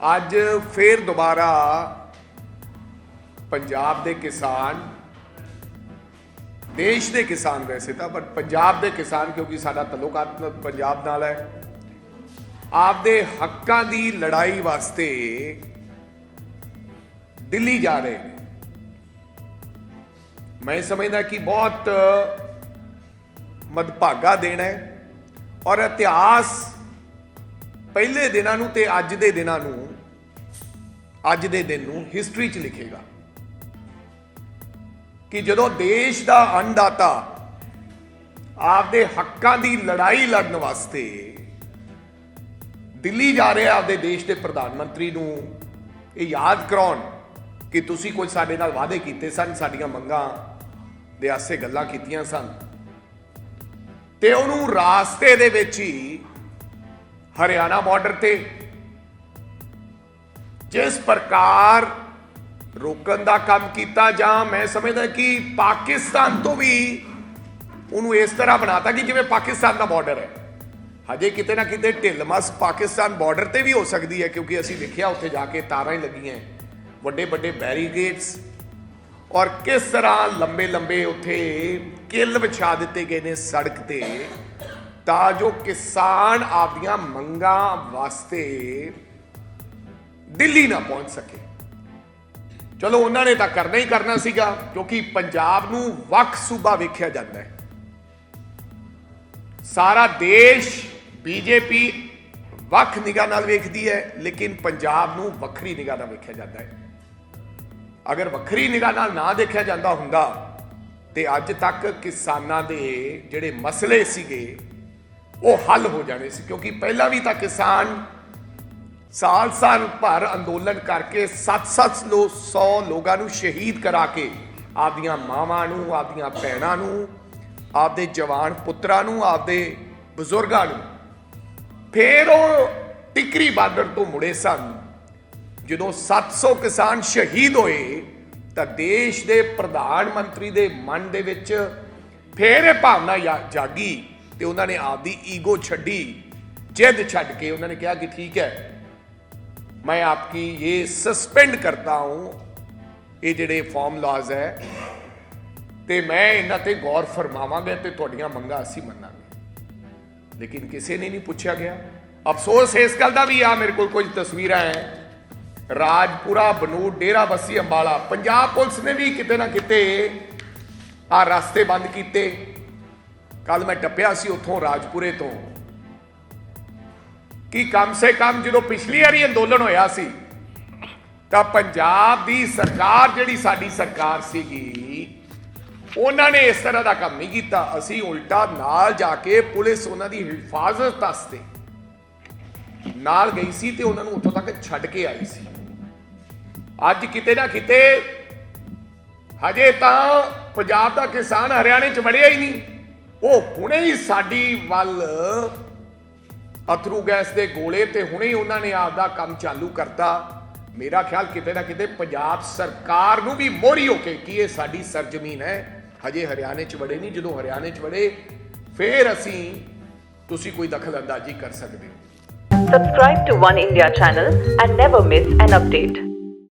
ਅੱਜ ਫੇਰ ਦੁਬਾਰਾ ਪੰਜਾਬ ਦੇ ਕਿਸਾਨ, ਦੇਸ਼ ਦੇ ਕਿਸਾਨ ਵੈਸੇ ਤਾਂ ਪਰ ਪੰਜਾਬ ਦੇ ਕਿਸਾਨ ਕਿਉਂਕਿ ਸਾਡਾ ਤਲੁਕਾਤ ਪੰਜਾਬ ਨਾਲ ਹੈ। ਆਪਦੇ ਹੱਕਾਂ ਦੀ ਲੜਾਈ ਵਾਸਤੇ ਦਿੱਲੀ ਜਾ ਰਹੇ ਨੇ। ਮੈਂ ਸਮਝਦਾ ਕਿ ਬਹੁਤ ਮਦਭਾਗਾ ਦਿਨ ਹੈ ਔਰ ਇਤਿਹਾਸ ਪਹਿਲੇ ਦਿਨਾਂ ਨੂੰ ਤੇ ਅੱਜ ਦੇ ਦਿਨਾਂ ਨੂੰ ਅੱਜ ਦੇ ਦਿਨ ਨੂੰ ਹਿਸਟਰੀ 'ਚ ਲਿਖੇਗਾ। ਕਿ ਜਦੋਂ ਦੇਸ਼ ਦਾ ਅੰਨਦਾਤਾ ਆਪਦੇ ਹੱਕਾਂ ਦੀ ਲੜਾਈ ਲੜਨ ਵਾਸਤੇ ਦਿੱਲੀ ਜਾ ਰਿਹਾ ਆਪਦੇ ਦੇਸ਼ ਦੇ ਪ੍ਰਧਾਨ ਮੰਤਰੀ ਨੂੰ, ਇਹ ਯਾਦ ਕਰਾਉਣ ਕਿ ਤੁਸੀਂ ਕੁਝ ਸਾਡੇ ਨਾਲ ਵਾਅਦੇ ਕੀਤੇ ਸਨ, ਸਾਡੀਆਂ ਮੰਗਾਂ ਦੇ ਆਸੇ ਗੱਲਾਂ ਕੀਤੀਆਂ ਸਨ। ਤੇ ਉਹਨੂੰ ਰਾਸਤੇ ਦੇ ਵਿੱਚ ਹੀ ਹਰਿਆਣਾ ਬਾਰਡਰ ਤੇ ਜਿਸ ਪ੍ਰਕਾਰ ਰੋਕਣ ਦਾ ਕੰਮ ਕੀਤਾ ਜਾਂ ਮੈਂ ਸਮਝਦਾ ਕਿ ਪਾਕਿਸਤਾਨ ਤੋਂ ਵੀ ਉਹਨੂੰ ਇਸ ਤਰ੍ਹਾਂ ਬਣਾਤਾ ਕਿ ਜਿਵੇਂ ਪਾਕਿਸਤਾਨ ਦਾ ਬਾਰਡਰ ਹੈ। ਹਜੇ ਕਿਤੇ ਨਾ ਕਿਤੇ ਢਿੱਲਮਸ ਪਾਕਿਸਤਾਨ ਬਾਰਡਰ ਤੇ ਵੀ ਹੋ ਸਕਦੀ ਹੈ ਕਿਉਂਕਿ ਅਸੀਂ ਦੇਖਿਆ ਉੱਥੇ ਜਾ ਕੇ ਤਾਰਾਂ ਹੀ ਲੱਗੀਆਂ ਵੱਡੇ ਵੱਡੇ ਬੈਰੀਗੇਟਸ ਔਰ ਕਿਸ ਤਰ੍ਹਾਂ ਲੰਬੇ ਲੰਬੇ ਉੱਥੇ ਕਿੱਲ ਵਿਛਾ ਦਿੱਤੇ ਗਏ ਨੇ ਸੜਕ ਤੇ ਤਾਂ ਜੋ ਕਿਸਾਨ ਆਪਦੀਆਂ ਮੰਗਾਂ ਵਾਸਤੇ ਦਿੱਲੀ ਨਾ ਪਹੁੰਚ ਸਕੇ। ਚਲੋ, ਉਹਨਾਂ ਨੇ ਤਾਂ ਕਰਨਾ ਹੀ ਕਰਨਾ ਸੀਗਾ, ਕਿਉਂਕਿ ਪੰਜਾਬ ਨੂੰ ਵੱਖ ਸੂਬਾ ਵੇਖਿਆ ਜਾਂਦਾ ਹੈ। ਸਾਰਾ ਦੇਸ਼ ਬੀਜੇਪੀ ਵੱਖ ਨਿਗਾਹ ਨਾਲ ਵੇਖਦੀ ਹੈ, ਲੇਕਿਨ ਪੰਜਾਬ ਨੂੰ ਵੱਖਰੀ ਨਿਗਾਹ ਨਾਲ ਵੇਖਿਆ ਜਾਂਦਾ ਹੈ। ਅਗਰ ਵੱਖਰੀ ਨਿਗਾਹ ਨਾਲ ਨਾ ਦੇਖਿਆ ਜਾਂਦਾ ਹੁੰਦਾ, ਤੇ ਅੱਜ ਤੱਕ ਕਿਸਾਨਾਂ ਦੇ ਜਿਹੜੇ ਮਸਲੇ ਸੀਗੇ, ਉਹ ਹੱਲ ਹੋ ਜਾਣੇ ਸੀ, ਕਿਉਂਕਿ ਪਹਿਲਾਂ ਵੀ ਤਾਂ ਕਿਸਾਨ ਸਾਲ ਸਾਲ ਭਰ ਅੰਦੋਲਨ ਕਰਕੇ 7-7 ਲੋ 100 ਲੋਕਾਂ ਨੂੰ ਸ਼ਹੀਦ ਕਰਾ ਕੇ ਆਪਦੀਆਂ ਮਾਵਾਂ ਨੂੰ, ਆਪਦੀਆਂ ਭੈਣਾਂ ਨੂੰ, ਆਪਦੇ ਜਵਾਨ ਪੁੱਤਰਾਂ ਨੂੰ, ਆਪਦੇ ਬਜ਼ੁਰਗਾਂ ਨੂੰ ਫੇਰ ਉਹ ਟਿਕਰੀ ਬਾਰਡਰ ਤੋਂ ਮੁੜੇ ਸਨ। ਜਦੋਂ 700 ਕਿਸਾਨ ਸ਼ਹੀਦ ਹੋਏ ਤਾਂ ਦੇਸ਼ ਦੇ ਪ੍ਰਧਾਨ ਮੰਤਰੀ ਦੇ ਮਨ ਦੇ ਵਿੱਚ ਫੇਰ ਇਹ ਭਾਵਨਾ ਜਾ- ਜਾਗੀ ਤੇ ਉਹਨਾਂ ਨੇ ਆਪਦੀ ਈਗੋ ਛੱਡੀ, ਜਿੱਦ ਛੱਡ ਕੇ ਉਹਨਾਂ ਨੇ ਕਿਹਾ ਕਿ ਠੀਕ ਹੈ मैं आपकी ये सस्पेंड करता हूं ਇਹ ਜਿਹੜੇ ਫਾਰਮ ਲਾਜ਼ ਹੈ ਤੇ ਮੈਂ ਇਹਨਾਂ ਤੇ ਗੌਰ ਫਰਮਾਵਾਂਗੇ ਤੇ ਤੁਹਾਡੀਆਂ ਮੰਗਾਂ ਅਸੀਂ ਮੰਨਾਂਗੇ ਲੇਕਿਨ ਕਿਸੇ ਨੇ ਨਹੀਂ ਪੁੱਛਿਆ ਗਿਆ ਅਫਸੋਸ ਇਸ ਗੱਲ ਦਾ ਵੀ ਆ ਮੇਰੇ ਕੋਲ ਕੁਝ ਤਸਵੀਰਾਂ ਹੈ ਰਾਜਪੁਰਾ ਬਨੂੜ ਡੇਰਾ ਬੱਸੀ ਅੰਬਾਲਾ ਪੰਜਾਬ ਪੁਲਿਸ ਨੇ ਵੀ ਕਿਤੇ ਨਾ ਕਿਤੇ ਆ ਰਸਤੇ ਬੰਦ ਕੀਤੇ ਕੱਲ ਮੈਂ ਟੱਪਿਆ ਸੀ ਉੱਥੋਂ ਰਾਜਪੁਰੇ ਤੋਂ ਕਿ ਕਮ ਸੇ ਕਮ ਜਦੋਂ ਪਿਛਲੀ ਵਾਰੀ ਅੰਦੋਲਨ ਹੋਇਆ ਸੀ, ਤਾਂ ਪੰਜਾਬ ਦੀ ਸਰਕਾਰ ਜਿਹੜੀ ਸਾਡੀ ਸਰਕਾਰ ਸੀਗੀ, ਉਹਨਾਂ ਨੇ ਇਸ ਤਰ੍ਹਾਂ ਦਾ ਕੰਮ ਨਹੀਂ ਕੀਤਾ। ਅਸੀਂ ਉਲਟਾ ਨਾਲ ਜਾ ਕੇ ਪੁਲਿਸ ਉਹਨਾਂ ਦੀ ਹਿਫਾਜ਼ਤ ਵਾਸਤੇ ਨਾਲ ਗਈ ਸੀ ਤੇ ਉਹਨਾਂ ਨੂੰ ਉੱਥੋਂ ਤੱਕ ਛੱਡ ਕੇ ਆਈ ਸੀ। ਅੱਜ ਕਿਤੇ ਨਾ ਕਿਤੇ ਹਜੇ ਤਾਂ ਪੰਜਾਬ ਦਾ ਕਿਸਾਨ ਹਰਿਆਣੇ 'ਚ ਵੜਿਆ ਹੀ ਨਹੀਂ। ਉਹ ਹੁਣੇ ਹੀ ਸਾਡੀ ਵੱਲ ਅਥਰੂ ਗੈਸ ਦੇ ਗੋਲੇ ਤੇ ਹੁਣੇ ਉਹਨਾਂ ਨੇ ਆਪਦਾ ਕੰਮ ਚਾਲੂ ਕਰਤਾ। ਮੇਰਾ ਖਿਆਲ ਕਿਤੇ ਨਾ ਕਿਤੇ ਪੰਜਾਬ ਸਰਕਾਰ ਨੂੰ ਵੀ ਮੋਰੀ ਹੋ ਕੇ ਕਿ ਇਹ ਸਾਡੀ ਸਰਜ਼ਮੀਨ ਹੈ। ਹਜੇ ਹਰਿਆਣੇ 'ਚ ਵੜੇ ਨਹੀਂ। ਜਦੋਂ ਹਰਿਆਣੇ 'ਚ ਵੜੇ, ਫੇਰ ਅਸੀਂ ਤੁਸੀਂ ਕੋਈ ਦਖਲ ਅੰਦਾਜ਼ੀ ਕਰ ਸਕਦੇ ਹੋ। Subscribe to One India channel and never miss an update.